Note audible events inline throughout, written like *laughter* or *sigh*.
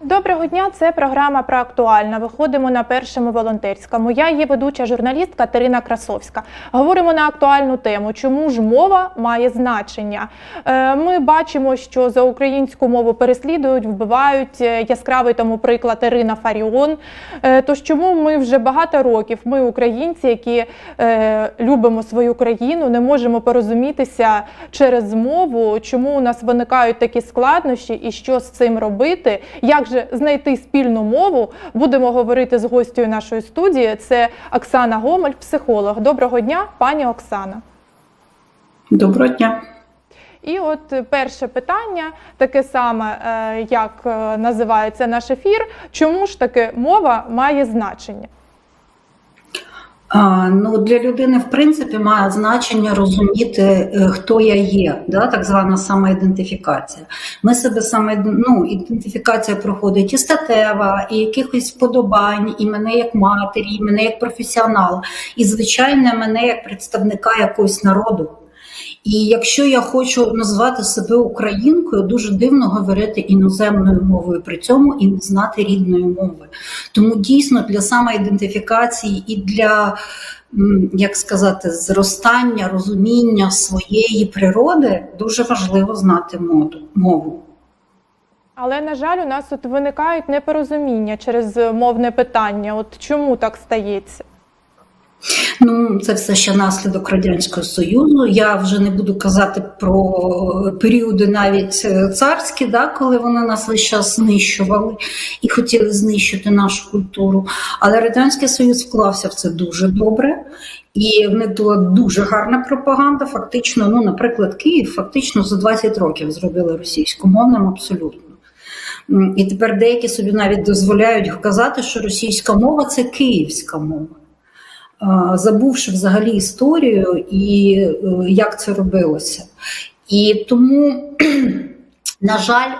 Доброго дня, це програма про актуальне. Виходимо на першому волонтерському. Я є ведуча журналіст Катерина Красовська. Говоримо на актуальну тему, чому ж мова має значення. Е, Ми бачимо, що за українську мову переслідують, вбивають. Е, Яскравий тому приклад Ірина Фаріон. Е, Тож чому ми вже багато років, ми, українці, які любимо свою країну, не можемо порозумітися через мову, чому у нас виникають такі складнощі і що з цим робити? Як же знайти спільну мову? Будемо говорити з гостю нашої студії. Це Оксана Гомель, психолог. Доброго дня, пані Оксана. Доброго дня. І от перше питання, таке саме, е, як е, називається наш ефір. Чому ж таки мова має значення? Ну, для людини, в принципі, має значення розуміти, е, хто я є, да, так звана самоідентифікація. Ми себе саме ну, ідентифікація проходить і статева, і якихось вподобань, і мене як матері, і мене як професіонала, і звичайно, мене як представника якогось народу. І якщо я хочу назвати себе українкою, дуже дивно говорити іноземною мовою при цьому і не знати рідної мови. Тому дійсно для самоідентифікації і для як сказати, зростання, розуміння своєї природи дуже важливо знати моду, мову. Але на жаль, у нас тут виникають непорозуміння через мовне питання. От чому так стається? Ну, це все ще наслідок радянського союзу. Я вже не буду казати про періоди навіть е, царські, да, коли вони нас весь час знищували і хотіли знищити нашу культуру. Але радянський союз вклався в це дуже добре. І в них була дуже гарна пропаганда. Фактично, ну, наприклад, Київ фактично за 20 років зробили російськомовним абсолютно. І тепер деякі собі навіть дозволяють казати, що російська мова це київська мова. Забувши взагалі історію і е, як це робилося. І тому, *clears throat* на жаль,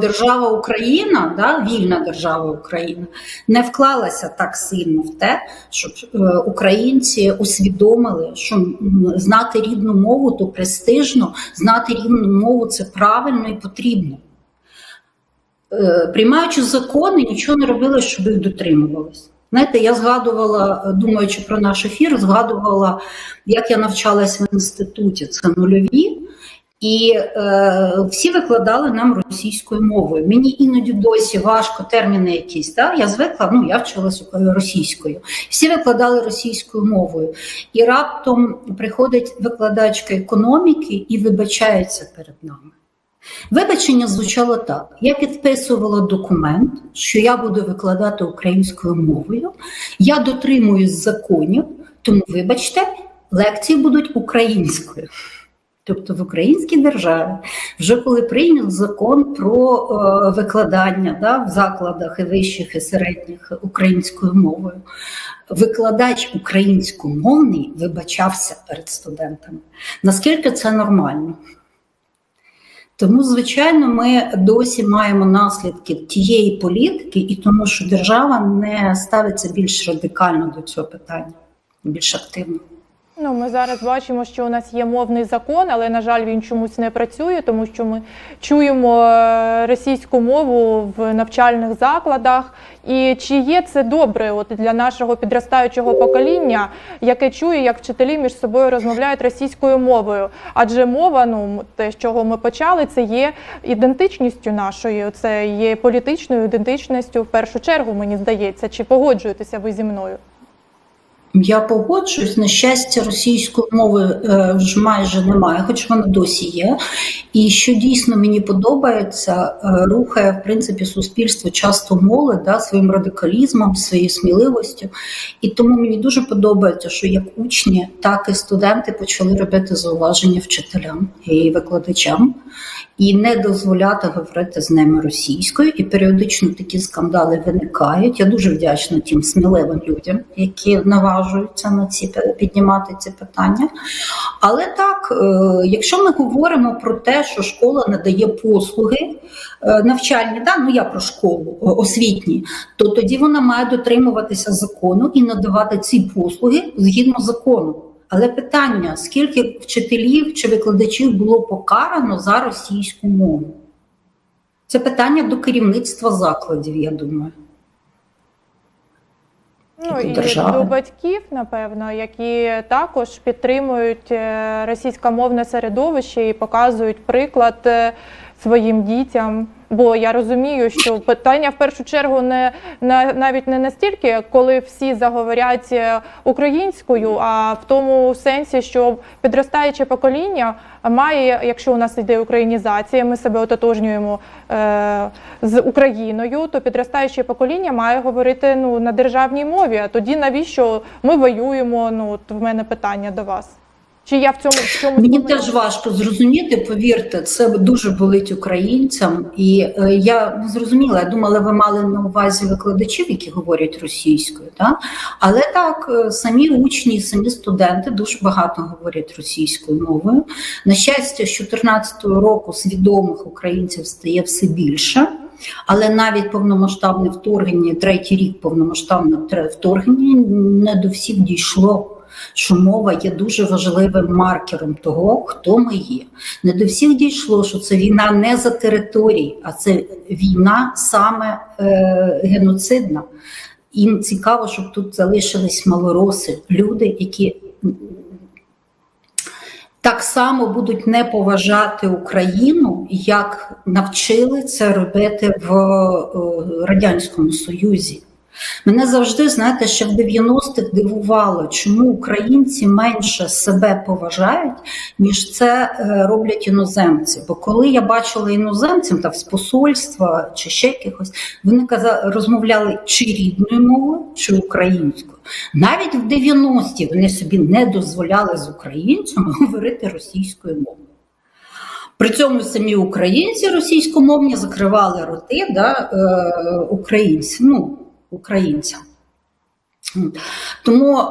держава Україна, да, вільна держава Україна, не вклалася так сильно в те, щоб е, українці усвідомили, що знати рідну мову то престижно, знати рідну мову це правильно і потрібно. Е, Приймаючи закони, нічого не робили, щоб їх дотримувалися. Знаєте, я згадувала, думаючи про наш ефір, згадувала, як я навчалася в інституті, це нульові, і е, всі викладали нам російською мовою. Мені іноді досі важко терміни якісь. Да? Я звикла, ну я вчилася російською. Всі викладали російською мовою. І раптом приходить викладачка економіки і вибачається перед нами. Вибачення звучало так: я підписувала документ, що я буду викладати українською мовою, я дотримуюсь законів, тому, вибачте, лекції будуть українською. Тобто в українській державі, вже коли прийнят закон про е, викладання да, в закладах і вищих і середніх українською мовою, викладач українськомовний вибачався перед студентами. Наскільки це нормально? Тому, звичайно, ми досі маємо наслідки тієї політики, і тому, що держава не ставиться більш радикально до цього питання, більш активно. Ну, ми зараз бачимо, що у нас є мовний закон, але на жаль, він чомусь не працює, тому що ми чуємо е, російську мову в навчальних закладах. І чи є це добре от для нашого підростаючого покоління, яке чує, як вчителі між собою розмовляють російською мовою? Адже мова, ну те, з чого ми почали, це є ідентичністю нашою, це є політичною ідентичністю в першу чергу, мені здається. Чи погоджуєтеся ви зі мною? Я погоджуюсь, на щастя, російської мови е, вже майже немає, хоч вона досі є. І що дійсно мені подобається, е, рухає в принципі суспільство часто молодь да, своїм радикалізмом, своєю сміливостю. І тому мені дуже подобається, що як учні, так і студенти почали робити зауваження вчителям і викладачам. І не дозволяти говорити з ними російською, і періодично такі скандали виникають. Я дуже вдячна тим сміливим людям, які наважуються на ці піднімати ці питання. Але так, е, якщо ми говоримо про те, що школа надає послуги е, навчальні, да, ну я про школу е, освітні, то тоді вона має дотримуватися закону і надавати ці послуги згідно закону. Але питання: скільки вчителів чи викладачів було покарано за російську мову? Це питання до керівництва закладів, я думаю. Ну і держави. до батьків, напевно, які також підтримують е, російськомовне середовище і показують приклад е, своїм дітям. Бо я розумію, що питання в першу чергу не на навіть не настільки, коли всі заговорять е, українською, а в тому сенсі, що підростаюче покоління має, якщо у нас йде українізація, ми себе ототожнюємо е, з Україною, то підростаюче покоління має говорити ну на державній мові. А тоді навіщо ми воюємо? Ну от в мене питання до вас. Чи я в цьому в чомусь Мені теж важко зрозуміти, повірте, це дуже болить українцям. І е, я не зрозуміла, я думала, ви мали на увазі викладачів, які говорять російською. Так? Але так, е, самі учні, самі студенти дуже багато говорять російською мовою. На щастя, з 2014 року свідомих українців стає все більше. Але навіть повномасштабне вторгнення, третій рік повномасштабне вторгнення не до всіх дійшло що мова є дуже важливим маркером того, хто ми є. Не до всіх дійшло, що це війна не за території, а це війна саме е, геноцидна. Їм цікаво, щоб тут залишились малороси, люди, які так само будуть не поважати Україну, як навчили це робити в е, Радянському Союзі. Мене завжди, знаєте, ще в 90-х дивувало, чому українці менше себе поважають, ніж це е, роблять іноземці. Бо коли я бачила іноземців там з посольства чи ще якихось, вони казали, розмовляли чи рідною мовою, чи українською. Навіть в 90-ті вони собі не дозволяли з українцями говорити російською мовою. При цьому самі українці російськомовні закривали роти да, е, українцям. Ну, українцям. Тому е,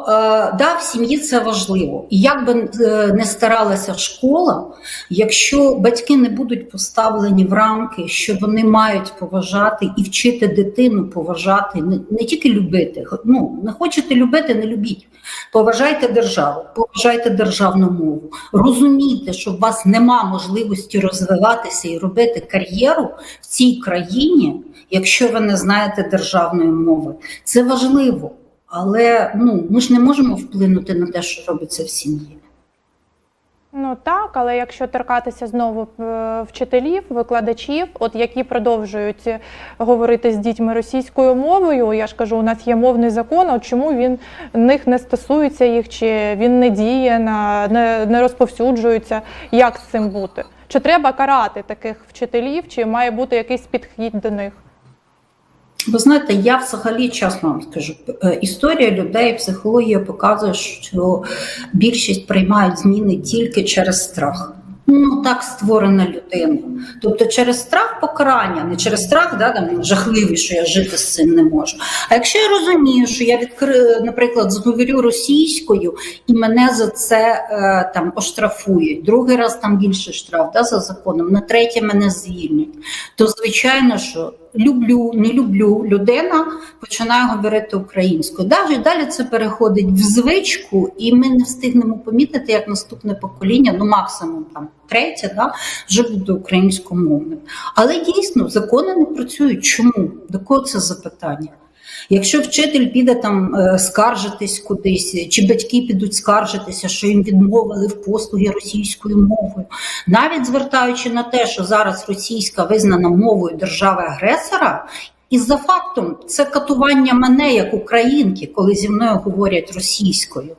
да, в сім'ї це важливо. І як би е, не старалася школа, якщо батьки не будуть поставлені в рамки, що вони мають поважати і вчити дитину поважати, не, не тільки любити. Ну, не хочете любити, не любіть. Поважайте державу, поважайте державну мову. Розумійте, що у вас нема можливості розвиватися і робити кар'єру в цій країні, якщо ви не знаєте державної мови. Це важливо. Але ну, ми ж не можемо вплинути на те, що робиться в сім'ї. Ну так, але якщо торкатися знову е, вчителів, викладачів, от які продовжують е, говорити з дітьми російською мовою, я ж кажу, у нас є мовний закон. От чому він них не стосується їх, чи він не діє на не, не розповсюджується? Як з цим бути? Чи треба карати таких вчителів, чи має бути якийсь підхід до них? Ви знаєте, я взагалі чесно вам скажу, е, історія людей, психологія показує, що більшість приймають зміни тільки через страх. Ну так створена людина. Тобто через страх покарання, не через страх, да, там жахливий, що я жити з цим не можу. А якщо я розумію, що я відкрию, наприклад, зговорю російською, і мене за це е, там оштрафують, другий раз там більше штраф да, за законом, на третє мене звільнять, то звичайно, що люблю, не люблю, людина починає говорити українською. Далі далі це переходить в звичку, і ми не встигнемо помітити, як наступне покоління, ну максимум там третє, да, вже буде українськомовним. Але дійсно закони не працюють. Чому? До кого це запитання? Якщо вчитель піде там е, скаржитись кудись, чи батьки підуть скаржитися, що їм відмовили в послуги російською мовою, навіть звертаючи на те, що зараз російська визнана мовою держави-агресора, і за фактом це катування мене як українки, коли зі мною говорять російською,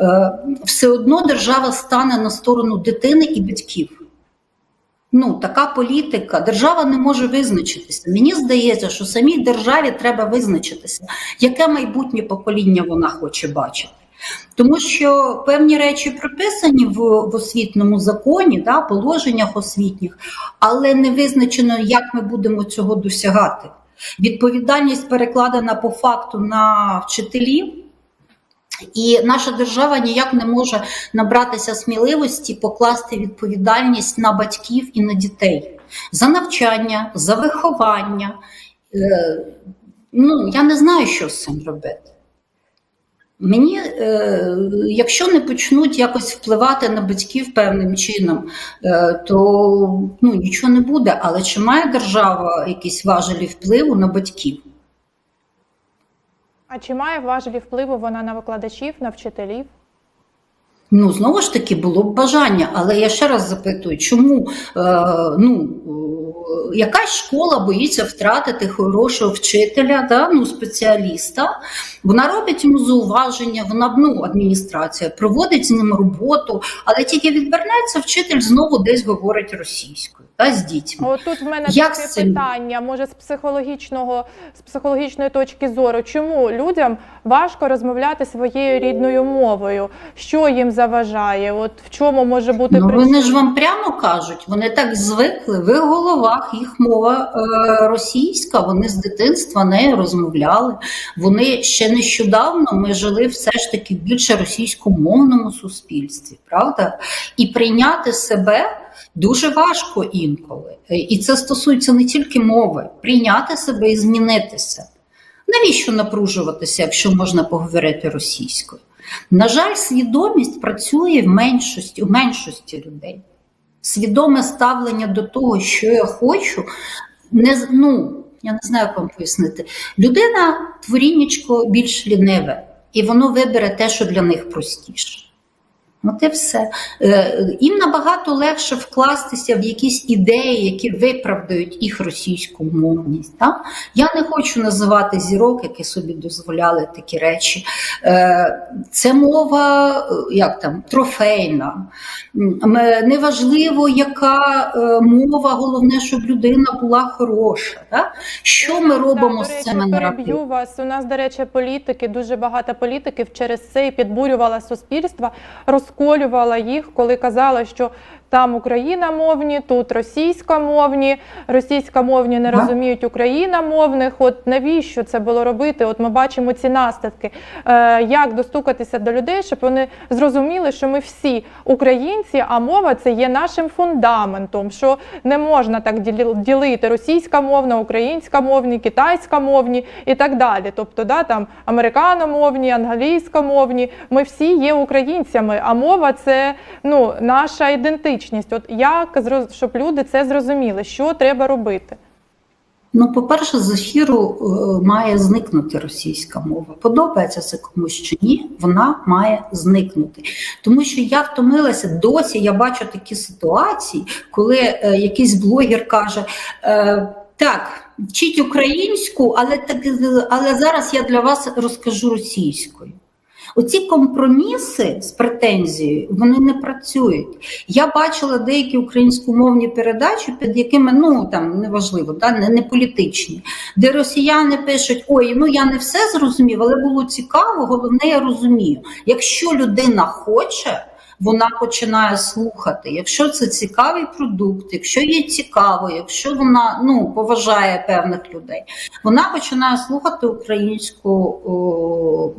е, все одно держава стане на сторону дитини і батьків. Ну, така політика, держава не може визначитися. Мені здається, що самій державі треба визначитися, яке майбутнє покоління вона хоче бачити. Тому що певні речі прописані в, в освітньому законі, да, положеннях освітніх, але не визначено, як ми будемо цього досягати. Відповідальність перекладена по факту на вчителів. І наша держава ніяк не може набратися сміливості покласти відповідальність на батьків і на дітей за навчання, за виховання. Е, ну, я не знаю, що з цим робити. Мені, е, якщо не почнуть якось впливати на батьків певним чином, е, то ну, нічого не буде. Але чи має держава якісь важелі впливу на батьків? А чи має важелі впливу вона на викладачів, на вчителів? Ну, знову ж таки, було б бажання, але я ще раз запитую, чому е, ну, е, якась школа боїться втратити хорошого вчителя, да, ну, спеціаліста, вона робить йому зауваження, вона ну, адміністрація проводить з ним роботу, але тільки відвернеться, вчитель знову десь говорить російською да, з дітьми. От тут в мене Як таке цим? питання, може, з психологічного, з психологічної точки зору, чому людям важко розмовляти своєю рідною мовою? Що їм заважає? От в чому може бути Ну, вони ж вам прямо кажуть, вони так звикли. В головах їх мова е, російська. Вони з дитинства нею розмовляли. Вони ще нещодавно ми жили все ж таки більше російськомовному суспільстві, правда? І прийняти себе дуже важко інколи. Е, І це стосується не тільки мови, прийняти себе і змінитися. Навіщо напружуватися, якщо можна поговорити російською? На жаль, свідомість працює в меншості, у меншості людей. Свідоме ставлення до того, що я хочу, не ну, я не знаю, як вам пояснити. Людина творіннячко більш ліниве, і воно вибере те, що для них простіше. От і все. Е, Їм набагато легше вкластися в якісь ідеї, які виправдають їх російську мовність. Так? Я не хочу називати зірок, які собі дозволяли такі речі. Е, Це мова е, як там, трофейна. Неважливо, яка мова, головне, щоб людина була хороша. Так? Що ми робимо Да, з цими наративами? вас. У нас, до речі, політики, дуже багато політиків через це і підбурювала суспільство, розколювала їх, коли казала, що там україномовні, тут російськомовні, російськомовні не розуміють україномовних. От навіщо це було робити? От ми бачимо ці наслідки. Е, як достукатися до людей, щоб вони зрозуміли, що ми всі українці, а мова це є нашим фундаментом, що не можна так діли- ділити російськомовна, українськомовні, китайськомовні і так далі. Тобто, да, там американомовні, англійськомовні. Ми всі є українцями, а мова це ну, наша ідентичність. От як щоб люди це зрозуміли, що треба робити? Ну, по-перше, з ефіру е, має зникнути російська мова. Подобається це комусь чи ні, вона має зникнути. Тому що я втомилася досі. Я бачу такі ситуації, коли е, якийсь блогер каже. Е, так, вчіть українську, але так, але зараз я для вас розкажу російською. Оці компроміси з претензією вони не працюють. Я бачила деякі українськомовні передачі, під якими ну там неважливо, да, не, не політичні, де росіяни пишуть: ой, ну я не все зрозумів, але було цікаво. Головне, я розумію. Якщо людина хоче. Вона починає слухати. Якщо це цікавий продукт, якщо їй цікаво, якщо вона ну поважає певних людей, вона починає слухати українську о,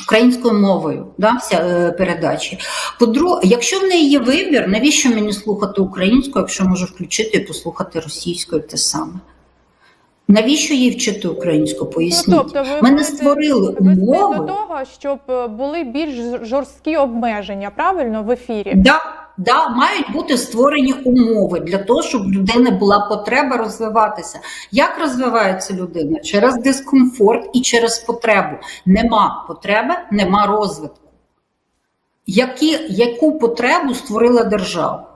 українською мовою да, вся, е, передачі. По-друге, якщо в неї є вибір, навіщо мені слухати українською, якщо можу включити і послухати російською те саме? Навіщо їй вчити українську? Поясніть. Ну, тобто ви Ми не створили вести до того, щоб е, були більш жорсткі обмеження, правильно в ефірі? Да, да, мають бути створені умови для того, щоб в людини була потреба розвиватися. Як розвивається людина? Через дискомфорт і через потребу. Нема потреби, нема розвитку. Які, яку потребу створила держава?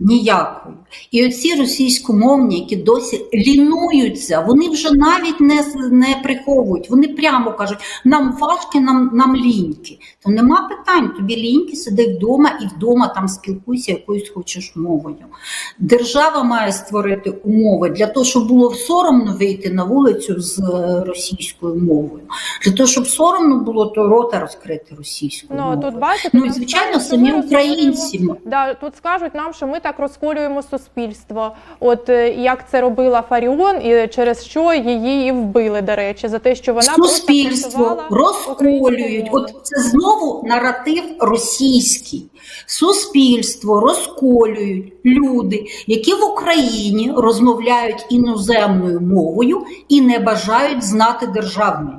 Ніякої. І оці російськомовні, які досі лінуються, вони вже навіть не, не приховують. Вони прямо кажуть, нам важкі, нам, нам ліньки. То нема питань, тобі ліньки, сиди вдома і вдома там спілкуйся якоюсь хочеш мовою. Держава має створити умови для того, щоб було соромно вийти на вулицю з е, російською мовою. Для того, щоб соромно було, то рота розкрити російською Ну мовою. тут бачите, Ну і звичайно, самі українці. Да, тут скажуть нам, що ми так розколюємо суспільство. От е, як це робила Фаріон, і через що її і вбили, до речі, за те, що вона Суспільство розколюють. От це знову наратив російський. Суспільство розколюють люди, які в Україні розмовляють іноземною мовою і не бажають знати державної.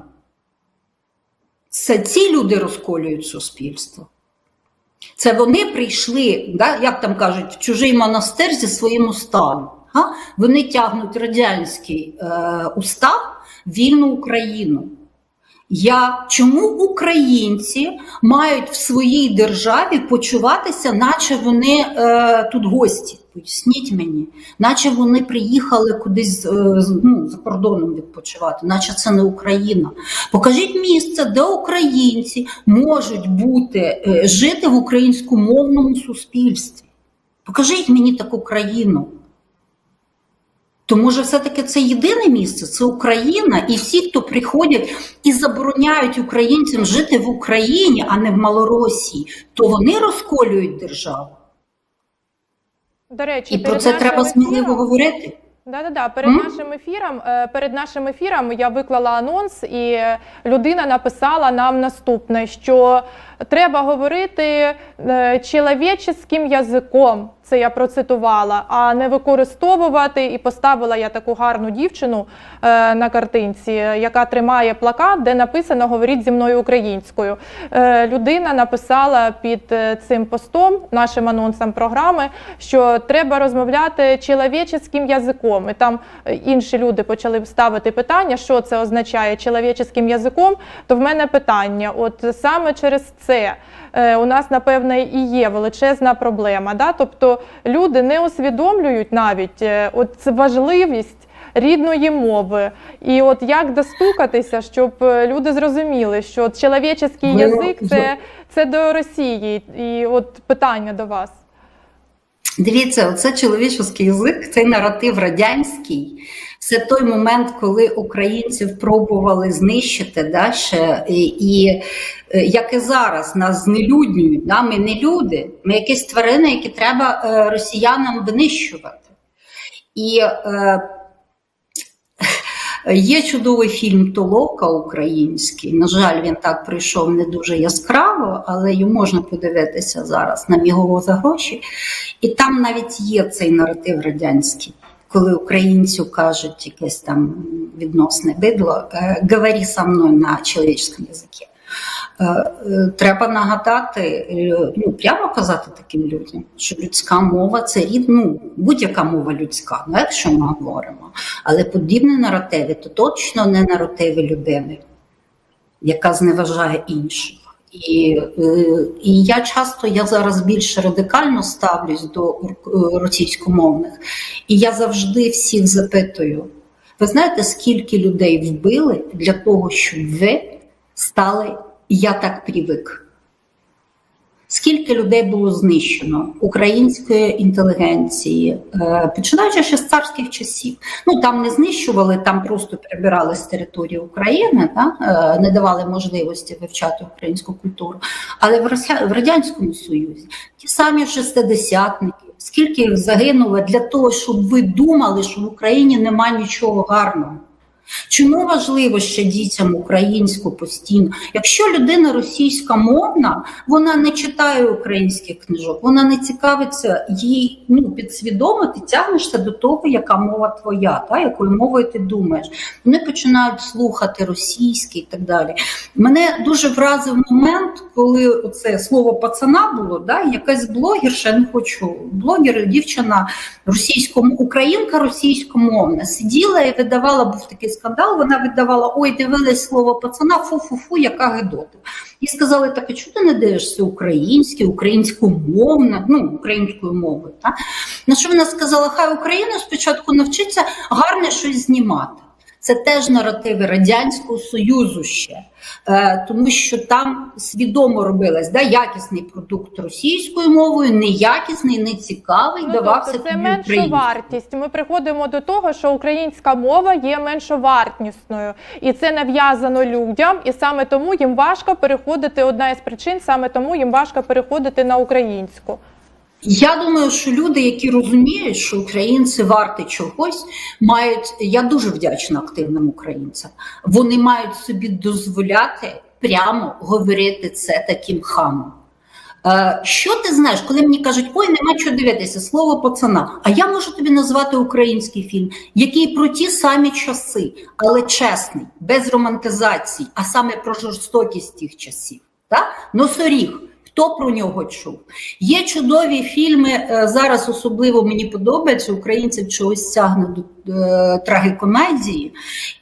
Це ці люди розколюють суспільство. Це вони прийшли, да, як там кажуть, в чужий монастир зі своїм уставом. Га? Вони тягнуть радянський е, устав вільну Україну. Я, чому українці мають в своїй державі почуватися, наче вони е, тут гості? Поясніть мені, наче вони приїхали кудись е, ну, за кордоном відпочивати, наче це не Україна. Покажіть місце, де українці можуть бути, е, жити в українськомовному суспільстві. Покажіть мені таку країну. То може, все-таки це єдине місце, це Україна, і всі, хто приходять і забороняють українцям жити в Україні, а не в Малоросії, то вони розколюють державу. До речі, І про це треба сміливо говорити. Да, да, да. Перед mm? нашим ефіром, е, перед нашим ефіром я виклала анонс, і людина написала нам наступне: що треба говорити е, чоловіческим язиком. Це я процитувала, а не використовувати і поставила я таку гарну дівчину е, на картинці, яка тримає плакат, де написано Говоріть зі мною українською. Е, людина написала під е, цим постом, нашим анонсом програми, що треба розмовляти чоловіческим язиком. І там е, інші люди почали ставити питання, що це означає чоловіческим язиком. То в мене питання: от саме через це е, у нас, напевне, і є величезна проблема. Да? Тобто люди не усвідомлюють навіть е, от важливість. Рідної мови, і от як достукатися, щоб е, люди зрозуміли, що от чоловіческий язик це, це до Росії, і от питання до вас. Дивіться, оце чоловічий язик, цей наратив радянський. Це той момент, коли українців пробували знищити да, ще, і, і е, як і зараз, нас знелюднюють. Да? Ми не люди, ми якісь тварини, які треба е, росіянам винищувати. І е, *laughs* Є чудовий фільм Толока український. На жаль, він так прийшов не дуже яскраво, але його можна подивитися зараз на мігово за гроші. І там навіть є цей наратив радянський, коли українцю кажуть якесь там відносне бидло, е, говори со мною на чоловічському язикі. Е, е, Треба нагадати, е, ну прямо казати таким людям, що людська мова це рід, ну, будь-яка мова людська, ну, якщо ми говоримо. Але подібні наративи то точно не наративи людини, яка зневажає інших. І, і я часто я зараз більш радикально ставлюсь до російськомовних, і я завжди всіх запитую: ви знаєте, скільки людей вбили для того, щоб ви стали я так привик? Скільки людей було знищено української інтелігенції, е, починаючи ще з царських часів. Ну там не знищували, там просто прибирали з території України, да? е, не давали можливості вивчати українську культуру. Але в радянському союзі ті самі шестидесятники, скільки їх загинуло для того, щоб ви думали, що в Україні немає нічого гарного. Чому важливо ще дітям українську постійно? Якщо людина російськомовна, вона не читає українських книжок, вона не цікавиться їй ну, підсвідомо, ти тягнешся до того, яка мова твоя, та, якою мовою ти думаєш. Вони починають слухати російський і так далі. Мене дуже вразив момент, коли оце слово пацана було, да, якась блогерша, я не хочу блогер, дівчина російському, українка російськомовна, сиділа і видавала, був такий скандал, вона віддавала ой, дивилась слово пацана, фу-фу-фу, яка гидота. І сказали, так, а чого ти не дивишся українське, українськомовне, ну, українською мовою. Та? На що вона сказала, хай Україна спочатку навчиться гарне щось знімати. Це теж наративи Радянського Союзу ще, е, тому що там свідомо робилось да, якісний продукт російською мовою, неякісний, нецікавий, Ну, давався тобто це менша вартість. Ми приходимо до того, що українська мова є меншовартісною, і це нав'язано людям, і саме тому їм важко переходити. Одна із причин, саме тому їм важко переходити на українську. Я думаю, що люди, які розуміють, що українці варті чогось, мають. Я дуже вдячна активним українцям. Вони мають собі дозволяти прямо говорити це таким хамом. Е, Що ти знаєш, коли мені кажуть, ой, нема чого дивитися, слово пацана. А я можу тобі назвати український фільм, який про ті самі часи, але чесний, без романтизації, а саме про жорстокість тих часів. Так? Носоріг. Хто про нього чув? Є чудові фільми. е, Зараз особливо мені подобається. Українців чогось тягне до е, трагікомедії.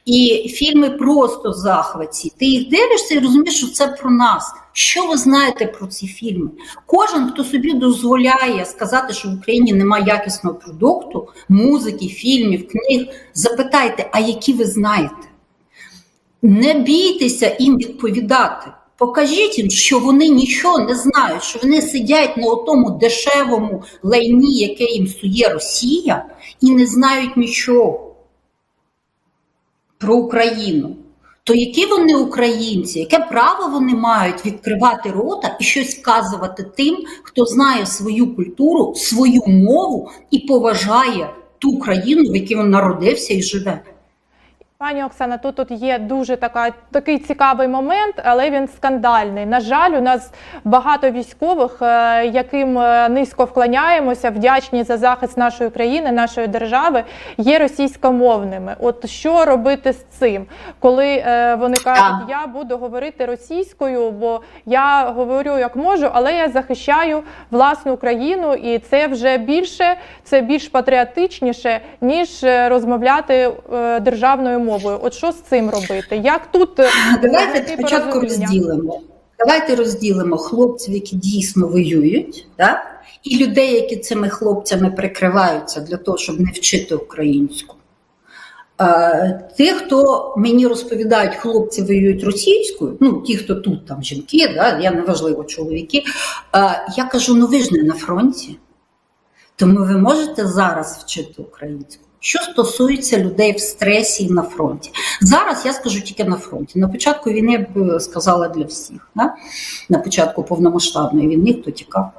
І фільми просто захваті. Ти їх дивишся і розумієш, що це про нас. Що ви знаєте про ці фільми? Кожен, хто собі дозволяє сказати, що в Україні немає якісного продукту, музики, фільмів, книг, запитайте, а які ви знаєте? Не бійтеся їм відповідати. Покажіть їм, що вони нічого не знають, що вони сидять на тому дешевому лайні, яке їм сує Росія, і не знають нічого про Україну. То які вони українці, яке право вони мають відкривати рота і щось вказувати тим, хто знає свою культуру, свою мову і поважає ту країну, в якій він народився і живе? Пані Оксана, тут, тут є дуже така, такий цікавий момент, але він скандальний. На жаль, у нас багато військових, е, яким е, низько вклоняємося, вдячні за захист нашої країни, нашої держави, є російськомовними. От що робити з цим, коли е, вони кажуть, я буду говорити російською, бо я говорю як можу, але я захищаю власну країну, і це вже більше, це більш патріотичніше, ніж розмовляти державною мовою. От що з цим робити? Як тут е, Давайте спочатку розділимо. Давайте розділимо хлопців, які дійсно воюють, да? і людей, які цими хлопцями прикриваються для того, щоб не вчити українську. Е, Ті, хто мені розповідають, хлопці воюють російською, ну ті, хто тут там жінки, да, я неважливо чоловіки. е, Я кажу: ну ви ж не на фронті, тому ви можете зараз вчити українську. Що стосується людей в стресі і на фронті, зараз я скажу тільки на фронті. На початку війни я б сказала для всіх. Да? На початку повномасштабної війни, хто тікав.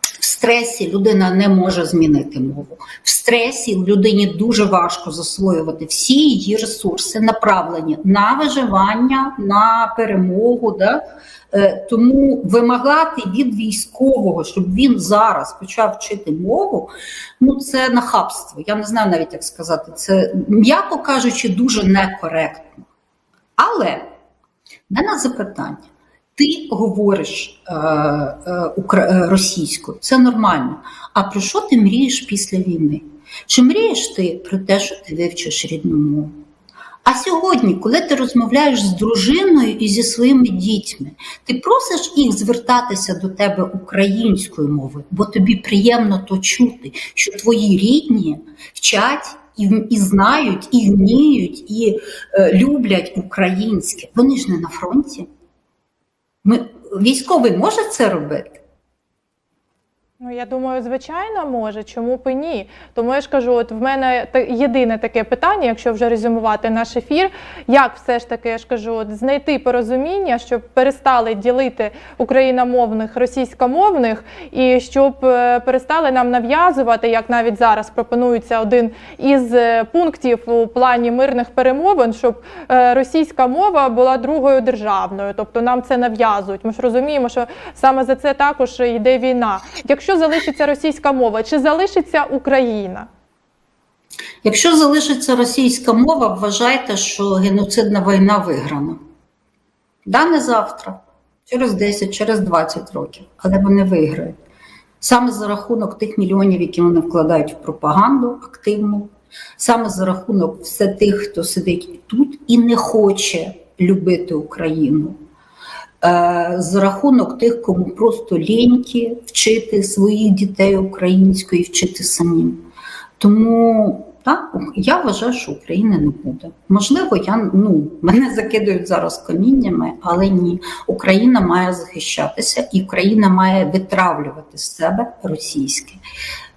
В стресі людина не може змінити мову. В стресі людині дуже важко засвоювати всі її ресурси, направлені на виживання, на перемогу. Да? Е, Тому вимагати від військового, щоб він зараз почав вчити мову, ну це нахабство. Я не знаю навіть як сказати. Це, м'яко кажучи, дуже некоректно. Але в мене запитання. Ти говориш е, е, е, російською, це нормально. А про що ти мрієш після війни? Чи мрієш ти про те, що ти вивчиш рідну мову? А сьогодні, коли ти розмовляєш з дружиною і зі своїми дітьми, ти просиш їх звертатися до тебе українською мовою, бо тобі приємно то чути, що твої рідні вчать і, і знають, і вміють, і е, люблять українське. Вони ж не на фронті. Ми, військовий може це робити? Ну, я думаю, звичайно, може. Чому б і ні? Тому я ж кажу, от в мене єдине таке питання, якщо вже резюмувати наш ефір, як все ж таки я ж кажу, от знайти порозуміння, щоб перестали ділити україномовних російськомовних, і щоб е, перестали нам нав'язувати, як навіть зараз пропонується один із е, пунктів у плані мирних перемовин, щоб е, російська мова була другою державною, тобто нам це нав'язують. Ми ж розуміємо, що саме за це також йде війна. Якщо залишиться російська мова, чи залишиться Україна? Якщо залишиться російська мова, вважайте, що геноцидна війна виграна. Да, не завтра, через 10, через 20 років, але вони виграють. Саме за рахунок тих мільйонів, які вони вкладають в пропаганду активну, саме за рахунок все тих, хто сидить тут і не хоче любити Україну. Е, За рахунок тих, кому просто ліньки вчити своїх дітей українською і вчити самим. Тому так, я вважаю, що України не буде. Можливо, я ну мене закидують зараз каміннями, але ні. Україна має захищатися, і Україна має витравлювати з себе російське.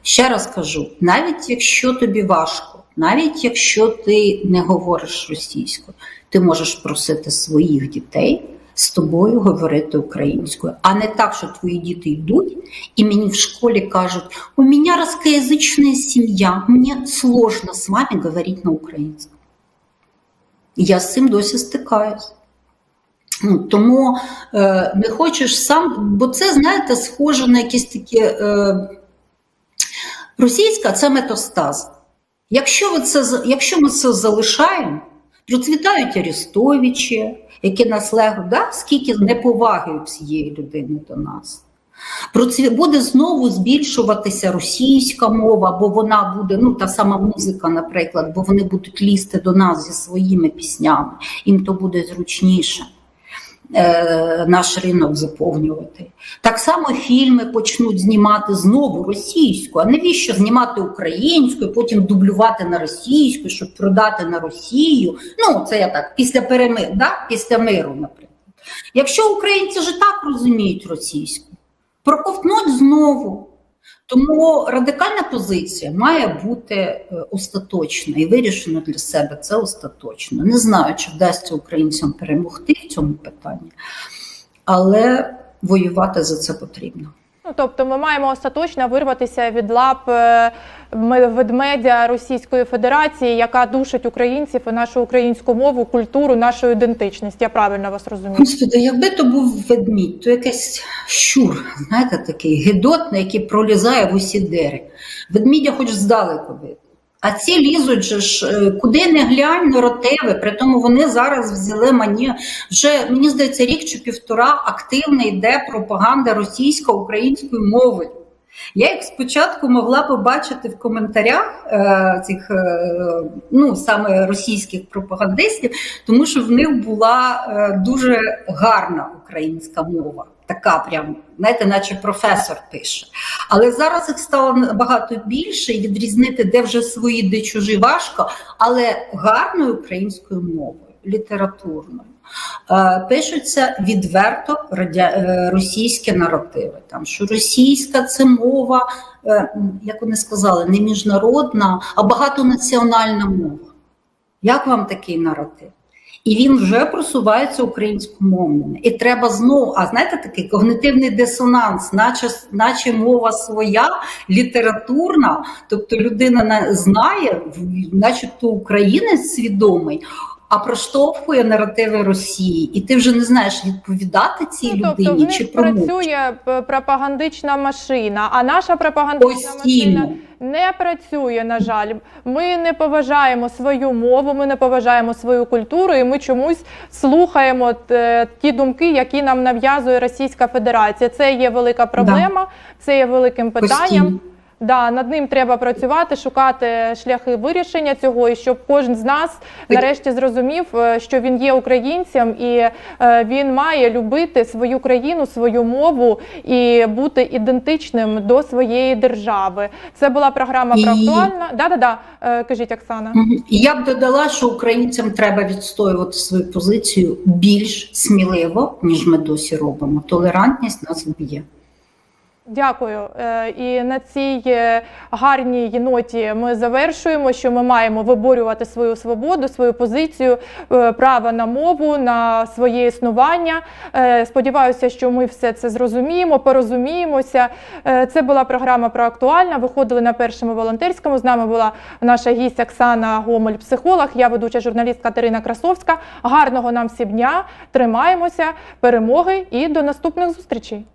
Ще раз кажу: навіть якщо тобі важко, навіть якщо ти не говориш російською, ти можеш просити своїх дітей з тобою говорити українською, а не так, що твої діти йдуть и мне в школе кажут, у меня русскоязычная семья, мне сложно с вами говорить на украинском. Я з цим досі стикаюсь. Ну, Тому е, не хочеш сам, бо це, знаєте, схоже на якісь такі. Е, російська це метастаз. Якщо, ви це, якщо ми це залишаємо, процвітають Арестовичі, які нас легко, да? скільки неповаги у цієї людини до нас. Процві... Буде знову збільшуватися російська мова, бо вона буде, ну та сама музика, наприклад, бо вони будуть лізти до нас зі своїми піснями, їм то буде зручніше наш ринок заповнювати. Так само фільми почнуть знімати знову російську. А навіщо знімати українською, потім дублювати на російську, щоб продати на Росію? Ну, це я так, після перемир, да? після миру, наприклад. Якщо українці ж так розуміють російську, проковтнуть знову. Тому радикальна позиція має бути е, остаточна і вирішена для себе це остаточно. Не знаю, чи вдасться українцям перемогти в цьому питанні, але воювати за це потрібно. Ну, тобто ми маємо остаточно вирватися від лап е, ме- ведмедя Російської Федерації, яка душить українців і нашу українську мову, культуру, нашу ідентичність. Я правильно вас розумію? Господи, якби то був ведмідь, то якийсь щур, знаєте, такий гидотний, який пролізає в усі дери. Ведмідя хоч здалеку видно. А ці лізуть же ж е, куди не глянь, норотиви. При тому вони зараз взяли мені вже мені здається, рік чи півтора активно йде пропаганда російсько-українською мовою. Я їх спочатку могла побачити в коментарях е, цих е, ну саме російських пропагандистів, тому що в них була е, дуже гарна українська мова. Така прям, знаєте, наче професор пише. Але зараз їх стало набагато більше, і відрізнити, де вже свої, де чужі важко, але гарною українською мовою, літературною. Е, Пишуться відверто е, російські наративи. Там, що російська це мова, е, як вони сказали, не міжнародна, а багатонаціональна мова. Як вам такий наратив? І він вже просувається українськомовними. І треба знову, а знаєте, такий когнитивний дисонанс, наче, наче мова своя, літературна, тобто людина на- знає, начебто українець свідомий, а проштовхує наративи Росії. І ти вже не знаєш відповідати цій Ну, тобто в них чи промовчати. працює пропагандична машина, а наша пропагандична машина не працює, на жаль. Ми не поважаємо свою мову, ми не поважаємо свою культуру, і ми чомусь слухаємо е, ті думки, які нам нав'язує Російська Федерація. Це є велика проблема, це є великим питанням. Постійно. Да, над ним треба працювати, шукати шляхи вирішення цього, і щоб кожен з нас нарешті зрозумів, е, що він є українцем і е, він має любити свою країну, свою мову і бути ідентичним до своєї держави. Це була програма про І- актуальна. Да, да, да. Кажіть, Оксана. Я б додала, що українцям треба відстоювати свою позицію більш сміливо, ніж ми досі робимо. Толерантність нас вб'є. Дякую. Е, І на цій е, гарній ноті ми завершуємо, що ми маємо виборювати свою свободу, свою позицію, е, право на мову, на своє існування. Сподіваюся, що ми все це зрозуміємо, порозуміємося. Це була програма про актуальна. Виходили на першому волонтерському. З нами була наша гість Оксана Гомель, психолог. Я ведуча журналістка Катерина Красовська. Гарного нам всім дня. Тримаємося, перемоги і до наступних зустрічей.